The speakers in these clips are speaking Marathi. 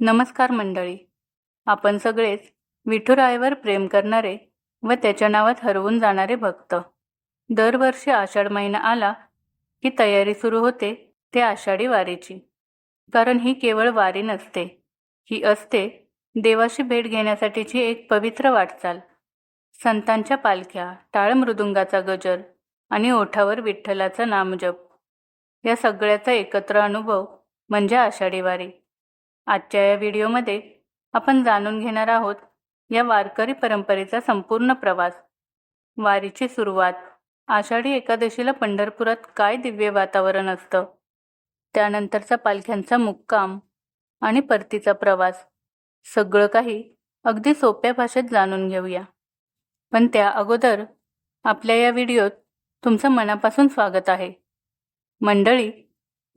नमस्कार मंडळी. आपण सगळेच विठुरायावर प्रेम करणारे व त्याच्या नावात हरवून जाणारे भक्त. दरवर्षी आषाढ महिना आला की तयारी सुरू होते ते आषाढी वारीची. कारण ही केवळ वारी नसते ही असते देवाशी भेट घेण्यासाठीची एक पवित्र वाटचाल. संतांच्या पालख्या टाळ मृदुंगाचा गजर आणि ओठावर विठ्ठलाचा नामजप. या सगळ्याचा एकत्र अनुभव म्हणजे आषाढी वारी. आजच्या या व्हिडिओमध्ये आपण जाणून घेणार आहोत या वारकरी परंपरेचा संपूर्ण प्रवास. वारीची सुरुवात. आषाढी एकादशीला पंढरपुरात काय दिव्य वातावरण असतं? त्यानंतरचा पालख्यांचा मुक्काम आणि परतीचा प्रवास. सगळं काही अगदी सोप्या भाषेत जाणून घेऊया. पण त्या अगोदर आपल्या या व्हिडिओत तुमचं मनापासून स्वागत आहे. मंडळी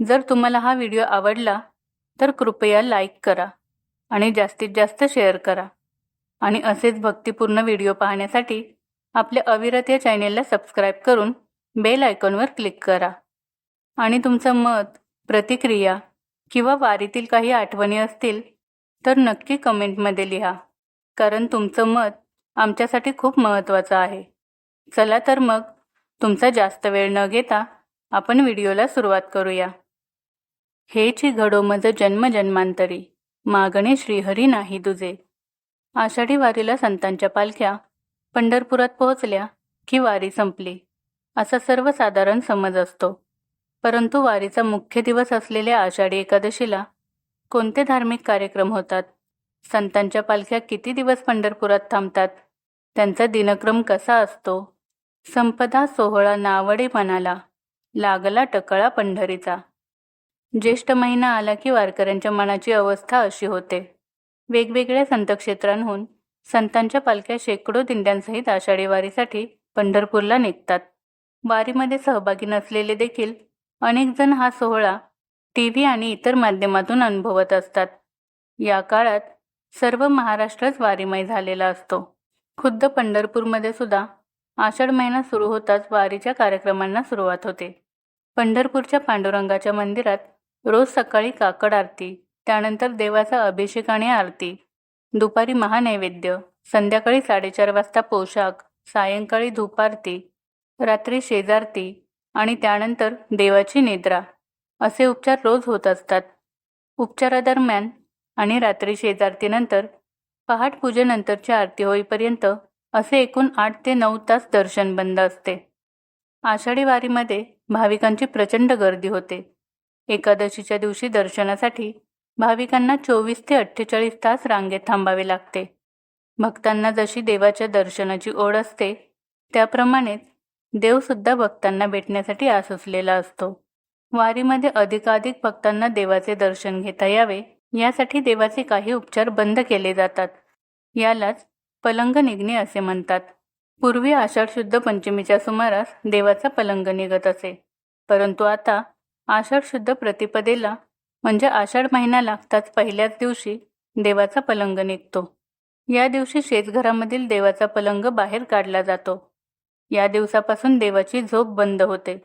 जर तुम्हाला हा व्हिडिओ आवडला तर कृपया लाईक करा आणि जास्तीत जास्त शेअर करा. आणि असेच भक्तिपूर्ण व्हिडिओ पाहण्यासाठी आपल्या अविरत या चॅनेलला सबस्क्राईब करून बेल आयकॉनवर क्लिक करा. आणि तुमचं मत प्रतिक्रिया किंवा वारीतील काही आठवणी असतील तर नक्की कमेंटमध्ये लिहा. कारण तुमचं मत आमच्यासाठी खूप महत्त्वाचं आहे. चला तर मग तुमचा जास्त वेळ न घेता आपण व्हिडिओला सुरुवात करूया. हेची घडो मज जन्मजन्मांतरी मागणे श्रीहरी नाही तुझे आषाढी वारीला संतांच्या पालख्या पंढरपुरात पोहोचल्या की वारी संपली. असा सर्वसाधारण समज असतो. परंतु वारीचा मुख्य दिवस असलेल्या आषाढी एकादशीला कोणते धार्मिक कार्यक्रम होतात? संतांच्या पालख्या किती दिवस पंढरपुरात थांबतात? त्यांचा दिनक्रम कसा असतो? संपदा सोहळा नावडे मनाला लागला टकळा पंढरीचा. ज्येष्ठ महिना आला की वारकऱ्यांच्या मनाची अवस्था अशी होते. वेगवेगळ्या संतक्षेत्रांहून संतांच्या पालख्या शेकडो दिंड्यांसहित आषाढी वारीसाठी पंढरपूरला निघतात. वारीमध्ये सहभागी नसलेले देखील अनेक जण हा सोहळा टी व्ही आणि इतर माध्यमातून अनुभवत असतात. या काळात सर्व महाराष्ट्रच वारीमय झालेला असतो. खुद्द पंढरपूरमध्ये सुद्धा आषाढ महिना सुरू होताच वारीच्या कार्यक्रमांना सुरुवात होते. पंढरपूरच्या पांडुरंगाच्या मंदिरात रोज सकाळी काकड आरती त्यानंतर देवाचा अभिषेक आणि आरती. दुपारी महानैवेद्य संध्याकाळी साडेचार वाजता पोशाख सायंकाळी धूपारती रात्री शेजारती आणि त्यानंतर देवाची निद्रा. असे उपचार रोज होत असतात. उपचारादरम्यान आणि रात्री शेजारतीनंतर पहाट पूजेनंतरची आरती होईपर्यंत असे एकूण आठ ते नऊ तास दर्शन बंद असते. आषाढी वारीमध्ये भाविकांची प्रचंड गर्दी होते. एकादशीच्या दिवशी दर्शनासाठी भाविकांना चोवीस ते अठ्ठेचाळीस तास रांगेत थांबावे लागते. भक्तांना जशी देवाच्या दर्शनाची ओढ असते त्याप्रमाणेच देवसुद्धा भक्तांना भेटण्यासाठी आसुसलेला असतो. वारीमध्ये अधिकाधिक भक्तांना देवाचे दर्शन घेता यावे यासाठी देवाचे काही उपचार बंद केले जातात. यालाच पलंग निघणे असे म्हणतात. पूर्वी आषाढ शुद्ध पंचमीच्या सुमारास देवाचा पलंग निघत असे. परंतु आता आषाढ शुद्ध प्रतिपदेला म्हणजे आषाढ महिना लागताच पहिल्याच दिवशी देवाचा पलंग निघतो. या दिवशी शेतघरामधील देवाचा पलंग बाहेर काढला जातो. या दिवसापासून देवाची झोप बंद होते.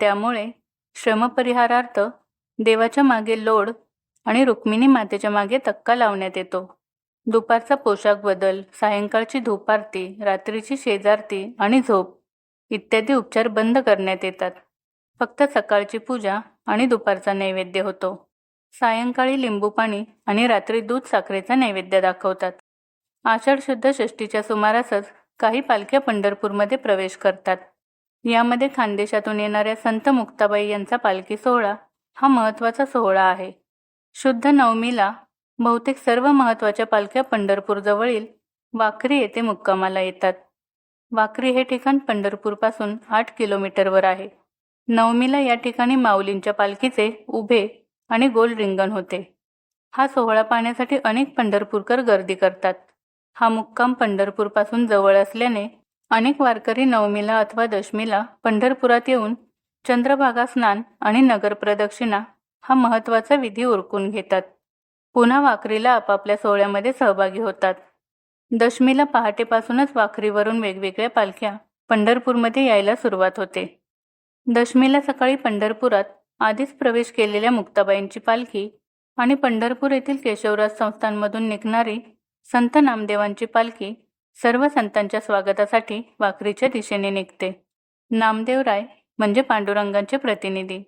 त्यामुळे श्रमपरिहारार्थ देवाच्या मागे लोड आणि रुक्मिणी मातेच्या मागे तक्का लावण्यात येतो. दुपारचा पोशाख बदल सायंकाळची धूपारती रात्रीची शेजारती आणि झोप इत्यादी उपचार बंद करण्यात येतात. फक्त सकाळची पूजा आणि दुपारचा नैवेद्य होतो. सायंकाळी लिंबू पाणी आणि रात्री दूध साखरेचा नैवेद्य दाखवतात. आषाढ शुद्ध षष्टीच्या सुमारासच काही पालख्या पंढरपूरमध्ये प्रवेश करतात. यामध्ये खानदेशातून येणाऱ्या संत मुक्ताबाई यांचा पालखी सोहळा हा महत्त्वाचा सोहळा आहे. शुद्ध नवमीला बहुतेक सर्व महत्त्वाच्या पालख्या पंढरपूरजवळील वाकरी येथे मुक्कामाला येतात. वाकरी हे ठिकाण पंढरपूरपासून आठ किलोमीटरवर आहे. नवमीला या ठिकाणी माऊलींच्या पालखीचे उभे आणि गोल रिंगण होते. हा सोहळा पाहण्यासाठी अनेक पंढरपूरकर गर्दी करतात. हा मुक्काम पंढरपूरपासून जवळ असल्याने अनेक वारकरी नवमीला अथवा दशमीला पंढरपुरात येऊन चंद्रभागा स्नान आणि नगर प्रदक्षिणा हा महत्त्वाचा विधी उरकून घेतात. पुन्हा वाखरीला आपापल्या सोहळ्यामध्ये सहभागी होतात. दशमीला पहाटेपासूनच वाखरीवरून वेगवेगळ्या पालख्या पंढरपूरमध्ये यायला सुरुवात होते. दशमीला सकाळी पंढरपुरात आधीच प्रवेश केलेल्या मुक्ताबाईंची पालखी आणि पंढरपूर येथील केशवराज संस्थांमधून निघणारी संत नामदेवांची पालखी सर्व संतांच्या स्वागतासाठी वाखरीच्या दिशेने निघते. नामदेवराय म्हणजे पांडुरंगांचे प्रतिनिधी.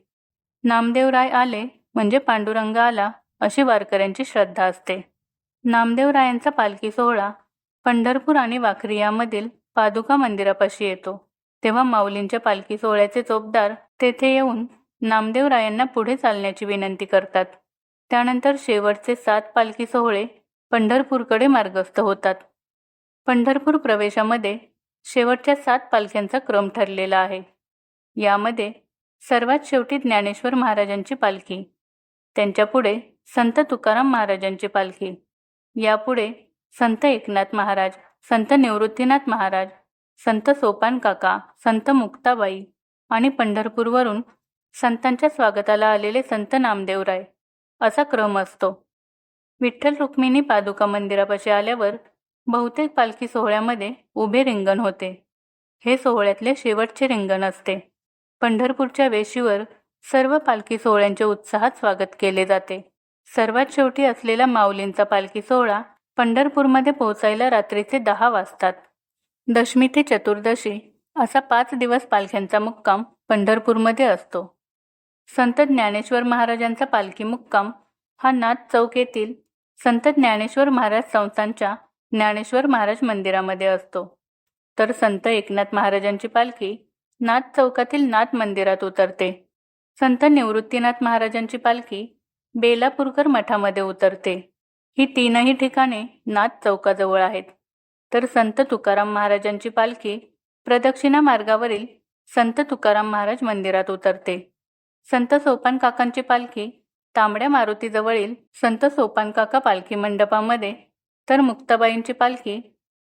नामदेवराय आले म्हणजे पांडुरंग आला अशी वारकऱ्यांची श्रद्धा असते. नामदेवरायांचा पालखी सोहळा पंढरपूर आणि वाखरी यामधील पादुका मंदिरापाशी येतो. तेव्हा माऊलींच्या पालखी सोहळ्याचे चोपदार तेथे येऊन नामदेवरायांना पुढे चालण्याची विनंती करतात. त्यानंतर शेवटचे सात पालखी सोहळे पंढरपूरकडे मार्गस्थ होतात. पंढरपूर प्रवेशामध्ये शेवटच्या सात पालख्यांचा क्रम ठरलेला आहे. यामध्ये सर्वात शेवटी ज्ञानेश्वर महाराजांची पालखी त्यांच्यापुढे संत तुकाराम महाराजांची पालखी यापुढे संत एकनाथ महाराज संत निवृत्तीनाथ महाराज संत सोपान काका संत मुक्ताबाई आणि पंढरपूरवरून संतांच्या स्वागताला आलेले संत नामदेवराय. असा क्रम असतो. विठ्ठल रुक्मिणी पादुका मंदिरापाशी आल्यावर बहुतेक पालखी सोहळ्यामध्ये उभे रिंगण होते. हे सोहळ्यातले शेवटचे रिंगण असते. पंढरपूरच्या वेशीवर सर्व पालखी सोहळ्यांचे उत्साहात स्वागत केले जाते. सर्वात शेवटी असलेला माऊलींचा पालखी सोहळा पंढरपूरमध्ये पोहोचायला रात्रीचे दहा वाजतात. दशमी ते चतुर्दशी असा पाच दिवस पालख्यांचा मुक्काम पंढरपूरमध्ये असतो. संत ज्ञानेश्वर महाराजांचा पालखी मुक्काम हा नाथ चौक येथील संत ज्ञानेश्वर महाराज संस्थांच्या ज्ञानेश्वर महाराज मंदिरामध्ये असतो. तर संत एकनाथ महाराजांची पालखी नाथ चौकातील नाथ मंदिरात उतरते. संत निवृत्तीनाथ महाराजांची पालखी बेलापूरकर मठामध्ये उतरते. ही तीनही ठिकाणे नाथ चौकाजवळ आहेत. तर संत तुकाराम महाराजांची पालखी प्रदक्षिणा मार्गावरील संत तुकाराम महाराज मंदिरात उतरते. संत सोपान काकांची पालखी तांबड्या मारुतीजवळील संत सोपान काका पालखी मंडपामध्ये तर मुक्ताबाईंची पालखी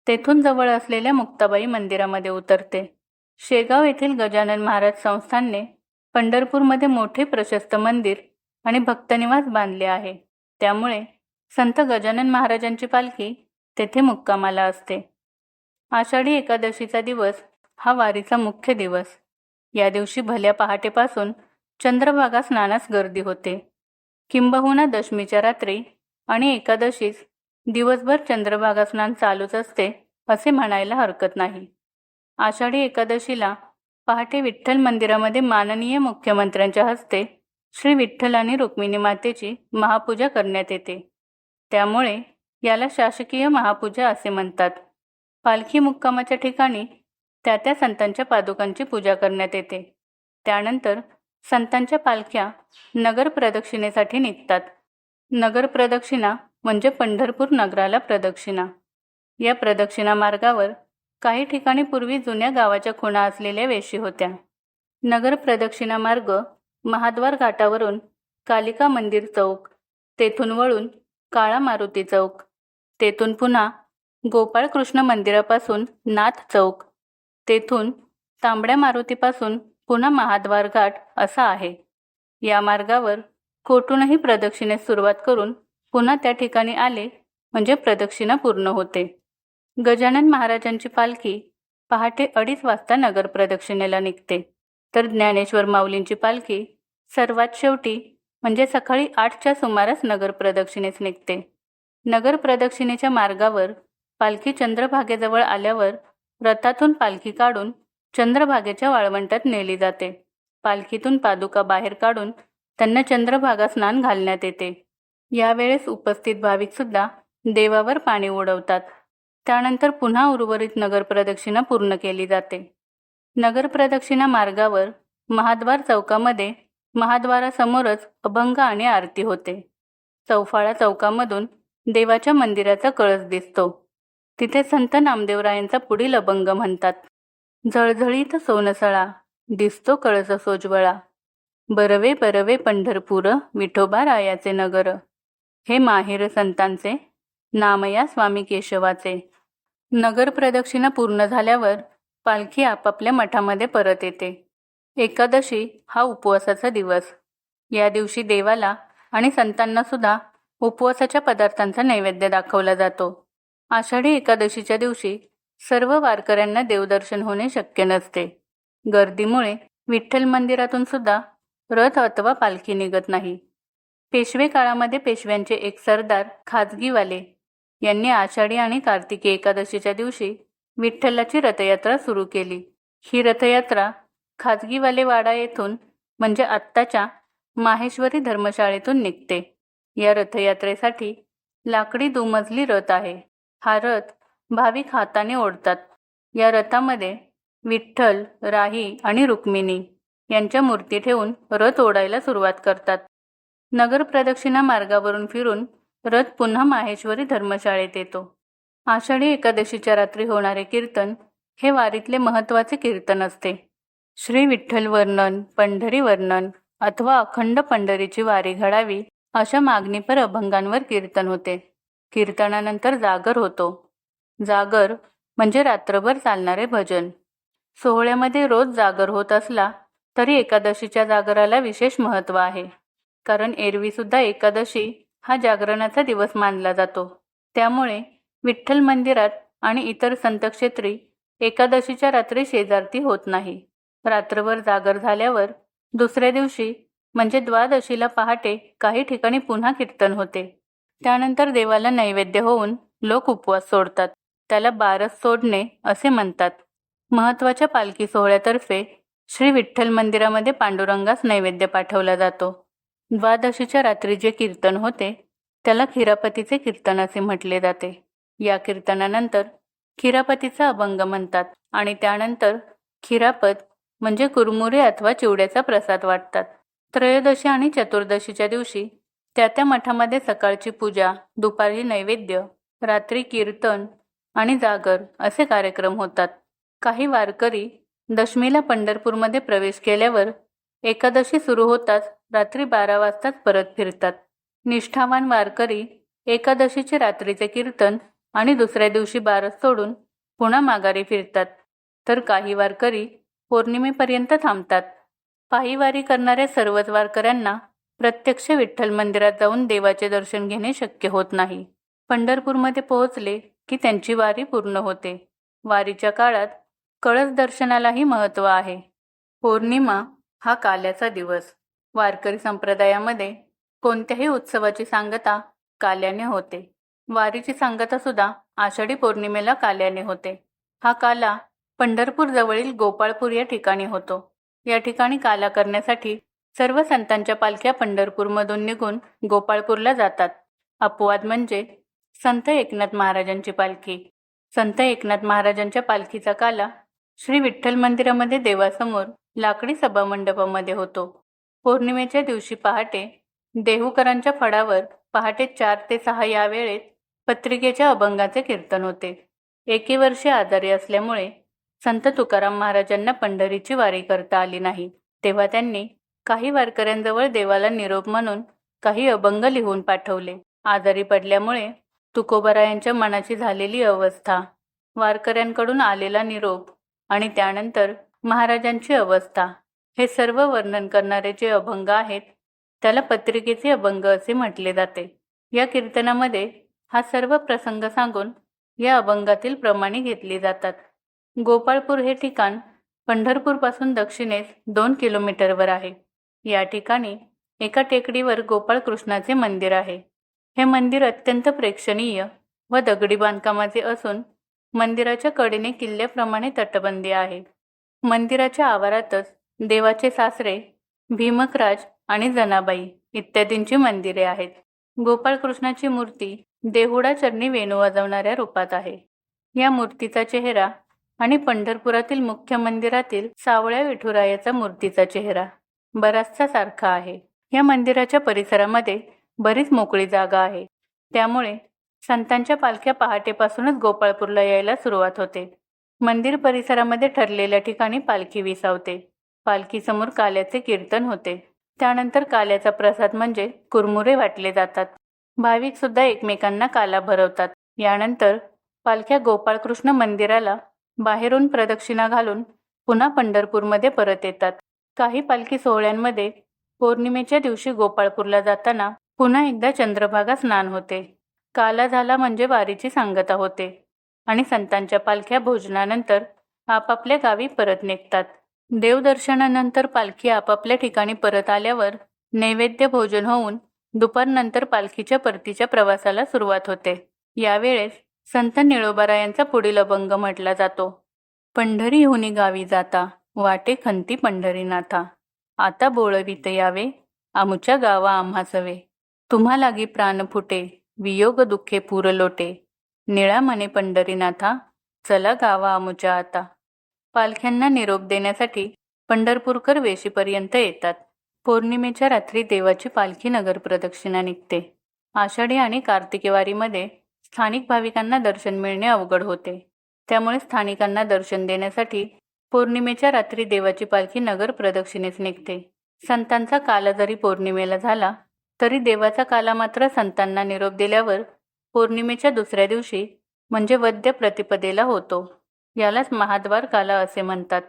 तेथून जवळ असलेल्या मुक्ताबाई मंदिरामध्ये उतरते. शेगाव येथील गजानन महाराज संस्थानने पंढरपूरमध्ये मोठे प्रशस्त मंदिर आणि भक्तनिवास बांधले आहे. त्यामुळे संत गजानन महाराजांची पालखी तेथे मुक्कामाला असते. आषाढी एकादशीचा दिवस हा वारीचा मुख्य दिवस. या दिवशी भल्या पहाटेपासून चंद्रभागा स्नानास गर्दी होते. किंबहुना दशमीच्या रात्री आणि एकादशीस दिवसभर चंद्रभागा स्नान चालूच असते असे म्हणायला हरकत नाही. आषाढी एकादशीला पहाटे विठ्ठल मंदिरामध्ये माननीय मुख्यमंत्र्यांच्या हस्ते श्री विठ्ठल आणि रुक्मिणी मातेची महापूजा करण्यात येते. त्यामुळे याला शासकीय महापूजा असे म्हणतात. पालखी मुक्कामाच्या ठिकाणी त्या त्या संतांच्या पादुकांची पूजा करण्यात येते. त्यानंतर संतांच्या पालख्या नगर प्रदक्षिणेसाठी निघतात. नगर प्रदक्षिणा म्हणजे पंढरपूर नगराला प्रदक्षिणा. या प्रदक्षिणा मार्गावर काही ठिकाणी पूर्वी जुन्या गावाच्या खुणा असलेल्या वेशी होत्या. नगर प्रदक्षिणा मार्ग महाद्वार घाटावरून कालिका मंदिर चौक तेथून वळून काळा मारुती चौक तेथून पुन्हा गोपाळकृष्ण मंदिरापासून नाथ चौक. तेथून तांबड्या मारुतीपासून पुन्हा महाद्वार घाट असा आहे. या मार्गावर कोठूनही प्रदक्षिणेस सुरुवात करून पुन्हा त्या ठिकाणी आले म्हणजे प्रदक्षिणा पूर्ण होते. गजानन महाराजांची पालखी पहाटे अडीच वाजता नगर प्रदक्षिणेला निघते. तर ज्ञानेश्वर माऊलींची पालखी सर्वात शेवटी म्हणजे सकाळी आठच्या सुमारास नगर प्रदक्षिणेस निघते. नगर प्रदक्षिणेच्या मार्गावर पालखी चंद्रभागेजवळ आल्यावर रथातून पालखी काढून चंद्रभागेच्या वाळवंटात नेली जाते. पालखीतून पादुका बाहेर काढून त्यांना चंद्रभागा स्नान घालण्यात येते. यावेळेस उपस्थित भाविक सुद्धा देवावर पाणी उडवतात त्यानंतर पुन्हा उर्वरित नगर प्रदक्षिणा पूर्ण केली जाते. नगर प्रदक्षिणा मार्गावर महाद्वार चौकामध्ये महाद्वारासमोरच अभंग आणि आरती होते. चौफाळा चौकामधून देवाच्या मंदिराचा कळस दिसतो. तिथे संत नामदेवरायांचा पुढील अभंग म्हणतात. झळझळीत सोनसळा दिसतो कळस सोजवळा. बरवे बरवे पंढरपूर विठोबा रायाचे नगर. हे माहेर संतांचे नामया स्वामी केशवाचे. नगर प्रदक्षिणा पूर्ण झाल्यावर पालखी आपापल्या मठामध्ये परत येते. एकादशी हा उपवासाचा दिवस. या दिवशी देवाला आणि संतांना सुद्धा उपवासाच्या पदार्थांचा नैवेद्य दाखवला जातो. आषाढी एकादशीच्या दिवशी सर्व वारकऱ्यांना देवदर्शन होणे शक्य नसते. गर्दीमुळे विठ्ठल मंदिरातून सुद्धा रथ अथवा पालखी निघत नाही. पेशवे काळामध्ये पेशव्यांचे एक सरदार खाजगीवाले यांनी आषाढी आणि कार्तिकी एकादशीच्या दिवशी विठ्ठलाची रथयात्रा सुरू केली. ही रथयात्रा खाजगीवाले वाडा येथून म्हणजे आत्ताच्या माहेश्वरी धर्मशाळेतून निघते. या रथयात्रेसाठी लाकडी दुमजली रथ आहे. हा रथ भाविक हाताने ओढतात. या रथामध्ये विठ्ठल राही आणि रुक्मिणी यांच्या मूर्ती ठेवून रथ ओढायला सुरुवात करतात. नगर प्रदक्षिणा मार्गावरून फिरून रथ पुन्हा माहेश्वरी धर्मशाळेत येतो. आषाढी एकादशीच्या रात्री होणारे कीर्तन हे वारीतले महत्त्वाचे कीर्तन असते. श्री विठ्ठल वर्णन पंढरी वर्णन अथवा अखंड पंढरीची वारी घडावी अशा मागणीपर अभंगांवर कीर्तन होते. कीर्तनानंतर जागर होतो. जागर म्हणजे रात्रभर चालणारे भजन. सोहळ्यामध्ये रोज जागर होत असला तरी एकादशीच्या जागराला विशेष महत्त्व आहे. कारण एरवीसुद्धा एकादशी हा जागरणाचा दिवस मानला जातो. त्यामुळे विठ्ठल मंदिरात आणि इतर संतक्षेत्री एकादशीच्या रात्री शेजारती होत नाही. रात्रभर जागर झाल्यावर दुसऱ्या दिवशी म्हणजे द्वादशीला पहाटे काही ठिकाणी पुन्हा कीर्तन होते. त्यानंतर देवाला नैवेद्य होऊन लोक उपवास सोडतात. त्याला बारस सोडणे असे म्हणतात. महत्त्वाच्या पालखी सोहळ्यातर्फे श्री विठ्ठल मंदिरामध्ये पांडुरंगास नैवेद्य पाठवला जातो. द्वादशीच्या रात्री जे कीर्तन होते त्याला खिरापतीचे कीर्तन असे म्हटले जाते. या कीर्तनानंतर खिरापतीचा अभंग म्हणतात आणि त्यानंतर खिरापत म्हणजे कुरमुरे अथवा चिवड्याचा प्रसाद वाटतात. त्रयोदशी आणि चतुर्दशीच्या दिवशी त्या त्या मठामध्ये सकाळची पूजा दुपारी नैवेद्य रात्री कीर्तन आणि जागर असे कार्यक्रम होतात. काही वारकरी दशमीला पंढरपूरमध्ये प्रवेश केल्यावर एकादशी सुरू होताच रात्री बारा वाजताच परत फिरतात. निष्ठावान वारकरी एकादशीचे रात्रीचे कीर्तन आणि दुसऱ्या दिवशी बारस सोडून पुन्हा माघारी फिरतात. तर काही वारकरी पौर्णिमेपर्यंत थांबतात. पायीवारी करणाऱ्या सर्वच वारकऱ्यांना प्रत्यक्ष विठ्ठल मंदिरात जाऊन देवाचे दर्शन घेणे शक्य होत नाही. पंढरपूरमध्ये पोहोचले की त्यांची वारी पूर्ण होते. वारीच्या काळात कळस दर्शनालाही महत्त्व आहे. पौर्णिमा हा काल्याचा दिवस. वारकरी संप्रदायामध्ये कोणत्याही उत्सवाची सांगता काल्याने होते. वारीची सांगता सुद्धा आषाढी पौर्णिमेला काल्याने होते. हा काला पंढरपूर जवळील गोपाळपूर या ठिकाणी होतो. या ठिकाणी काला करण्यासाठी सर्व संतांच्या पालख्या पंढरपूरमधून निघून गोपाळपूरला जातात. अपवाद म्हणजे संत एकनाथ महाराजांची पालखी. संत एकनाथ महाराजांच्या पालखीचा काला श्री विठ्ठल मंदिरामध्ये देवासमोर लाकडी सभामंडपामध्ये होतो. पौर्णिमेच्या दिवशी पहाटे देहूकरांच्या फडावर पहाटे चार ते सहा या वेळेत पत्रिकेच्या अभंगाचे कीर्तन होते. एके वर्षी आजारी असल्यामुळे संत तुकाराम महाराजांना पंढरीची वारी करता आली नाही. तेव्हा त्यांनी काही वारकऱ्यांजवळ देवाला निरोप म्हणून काही अभंग लिहून पाठवले. आजारी पडल्यामुळे तुकोबरायांच्या मनाची झालेली अवस्था वारकऱ्यांकडून आलेला निरोप आणि त्यानंतर महाराजांची अवस्था हे सर्व वर्णन करणारे जे अभंग आहेत त्याला पत्रिकेचे अभंग असे म्हटले जाते. या कीर्तनामध्ये हा सर्व प्रसंग सांगून या अभंगातील प्रमाणे घेतली जातात. गोपाळपूर हे ठिकाण पंढरपूरपासून दक्षिणेस दोन किलोमीटरवर आहे. या ठिकाणी एका टेकडीवर गोपाळकृष्णाचे मंदिर आहे. हे मंदिर अत्यंत प्रेक्षणीय व दगडी बांधकामाचे असून मंदिराच्या कडेने किल्ल्याप्रमाणे तटबंदी आहे. मंदिराच्या आवारातच देवाचे सासरे भीमकराज आणि जनाबाई इत्यादींची मंदिरे आहेत. गोपाळकृष्णाची मूर्ती देहुडा चरणी वेणू वाजवणाऱ्या रूपात आहे. या मूर्तीचा चेहरा आणि पंढरपुरातील मुख्य मंदिरातील सावळ्या विठुरायाचा मूर्तीचा चेहरा बराचसा सारखा आहे. या मंदिराच्या परिसरामध्ये बरीच मोकळी जागा आहे. त्यामुळे संतांच्या पालख्या पहाटेपासूनच गोपाळपूरला यायला सुरुवात होते. मंदिर परिसरामध्ये ठरलेल्या ठिकाणी पालखी विसावते. पालखीसमोर काल्याचे कीर्तन होते. त्यानंतर काल्याचा प्रसाद म्हणजे कुरमुरे वाटले जातात. भाविक सुद्धा एकमेकांना काला भरवतात. यानंतर पालख्या गोपाळकृष्ण मंदिराला बाहेरून प्रदक्षिणा घालून पुन्हा पंढरपूरमध्ये परत येतात. काही पालखी सोहळ्यांमध्ये पौर्णिमेच्या दिवशी गोपाळपूरला जाताना पुन्हा एकदा चंद्रभागा स्नान होते. काला झाला म्हणजे वारीची सांगता होते आणि संतांच्या पालख्या भोजनानंतर आपापल्या गावी परत निघतात. देवदर्शनानंतर पालखी आपापल्या ठिकाणी परत आल्यावर नैवेद्य भोजन होऊन दुपारनंतर पालखीच्या परतीच्या प्रवासाला सुरुवात होते. यावेळेस संत निळोबारायांचा पुढील अभंग म्हटला जातो. पंढरी पंढरीहुनी गावी जाता वाटे खंती पंढरीनाथा. आता बोळवीत यावे आमुच्या गावा आम्हा सवे. तुम्हा लागी प्राण फुटे वियोग दुःखे पूर लोटे. निळा मने पंढरीनाथा चला गावा आमुच्या आता. पालख्यांना निरोप देण्यासाठी पंढरपूरकर वेशीपर्यंत येतात. पौर्णिमेच्या रात्री देवाची पालखी नगर प्रदक्षिणा निघते. आषाढी आणि कार्तिकेवारीमध्ये स्थानिक भाविकांना दर्शन मिळणे अवघड होते. त्यामुळे स्थानिकांना दर्शन देण्यासाठी पौर्णिमेच्या रात्री देवाची पालखी नगर प्रदक्षिणेस निघते. संतांचा काला जरी पौर्णिमेला झाला तरी देवाचा काला मात्र संतांना निरोप दिल्यावर पौर्णिमेच्या दुसऱ्या दिवशी म्हणजे वद्य प्रतिपदेला होतो. यालाच महाद्वार काला असे म्हणतात.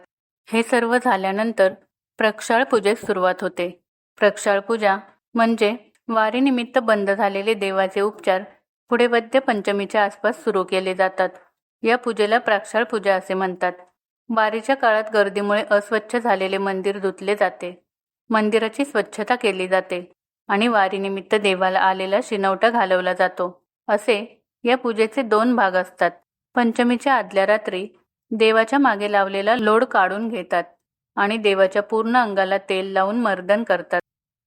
हे सर्व झाल्यानंतर प्रक्षाळ पूजेस सुरुवात होते. प्रक्षाळ पूजा म्हणजे वारीनिमित्त बंद झालेले देवाचे उपचार पुढे वद्य पंचमीच्या आसपास सुरू केले जातात. या पूजेला प्राक्षाळ पूजा असे म्हणतात. वारीच्या काळात गर्दीमुळे अस्वच्छ झालेले मंदिर धुतले जाते. मंदिराची स्वच्छता केली जाते आणि वारीनिमित्त देवाला आलेला शिनवटा घालवला जातो. असे या पूजेचे दोन भाग असतात. पंचमीच्या आदल्या रात्री देवाच्या मागे लावलेला लोड काढून घेतात आणि देवाच्या पूर्ण अंगाला तेल लावून मर्दन करतात.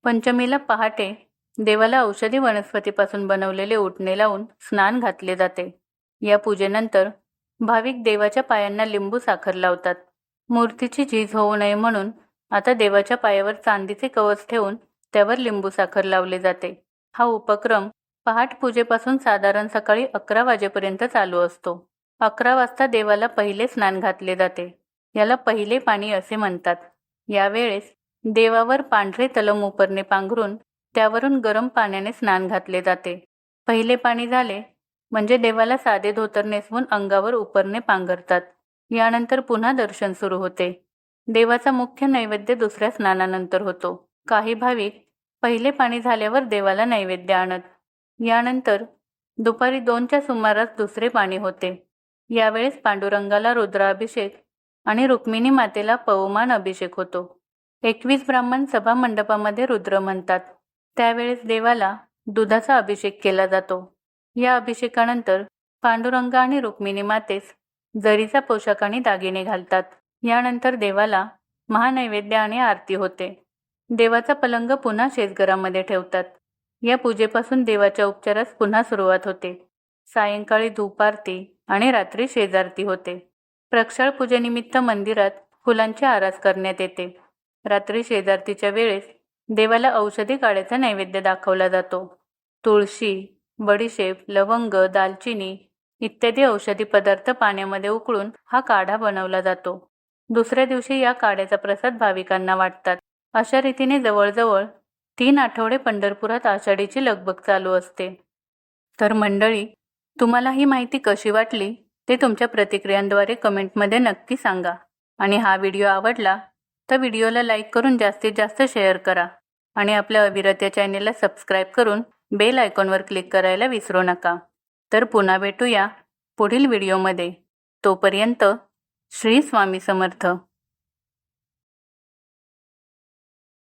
पंचमीला पहाटे देवाला औषधी वनस्पतीपासून बनवलेले उठणे लावून स्नान घातले जाते. या पूजेनंतर भाविक देवाच्या पायांना लिंबू साखर लावतात. मूर्तीची झीज होऊ नये म्हणून आता देवाच्या पायावर चांदीचे कवच ठेवून त्यावर लिंबू साखर लावले जाते. हा उपक्रम पहाट पूजेपासून साधारण सकाळी अकरा वाजेपर्यंत चालू असतो. अकरा वाजता देवाला पहिले स्नान घातले जाते. याला पहिले पाणी असे म्हणतात. यावेळेस देवावर पांढरे तलम उपरणे पांघरून त्यावरून गरम पाण्याने स्नान घातले जाते. पहिले पाणी झाले म्हणजे देवाला साधे धोतर नेसवून अंगावर उपरणे पांघरतात. यानंतर पुन्हा दर्शन सुरू होते. देवाचा मुख्य नैवेद्य दुसऱ्या स्नानानंतर होतो. काही भाविक पहिले पाणी झाल्यावर देवाला नैवेद्य आणत. यानंतर दुपारी दोनच्या सुमारास दुसरे पाणी होते. यावेळेस पांडुरंगाला रुद्राभिषेक आणि रुक्मिणी मातेला पवमान अभिषेक होतो. एकवीस ब्राह्मण सभा मंडपामध्ये रुद्र म्हणतात. त्यावेळेस देवाला दुधाचा अभिषेक केला जातो. या अभिषेकानंतर पांडुरंग आणि रुक्मिणी मातेस जरीचा पोशाख आणि दागिने घालतात. यानंतर देवाला महानैवेद्य आणि आरती होते. देवाचा पलंग पुन्हा शेजघरामध्ये ठेवतात. या पूजेपासून देवाच्या उपचारास पुन्हा सुरुवात होते. सायंकाळी धूप आरती आणि रात्री शेजारती होते. प्रक्षाळ पूजेनिमित्त मंदिरात फुलांची आरास करण्यात येते. रात्री शेजारतीच्या वेळेस देवाला औषधी काड्याचा नैवेद्य दाखवला जातो. तुळशी बडीशेप लवंग दालचिनी इत्यादी औषधी पदार्थ पाण्यामध्ये उकळून हा काढा बनवला जातो. दुसऱ्या दिवशी या काढ्याचा प्रसाद भाविकांना वाटतात. अशा रीतीने जवळजवळ तीन आठवडे पंढरपुरात आषाढीची लगबग चालू असते. तर मंडळी तुम्हाला ही माहिती कशी वाटली ते तुमच्या प्रतिक्रियांद्वारे कमेंटमध्ये नक्की सांगा. आणि हा व्हिडिओ आवडला तर व्हिडिओला लाईक करून जास्तीत जास्त शेअर करा. आणि आपल्या अविरत या चॅनेलला सबस्क्राईब करून बेल आयकॉनवर क्लिक करायला विसरू नका. तर पुन्हा भेटूया पुढील व्हिडिओमध्ये तोपर्यंत श्री स्वामी समर्थ.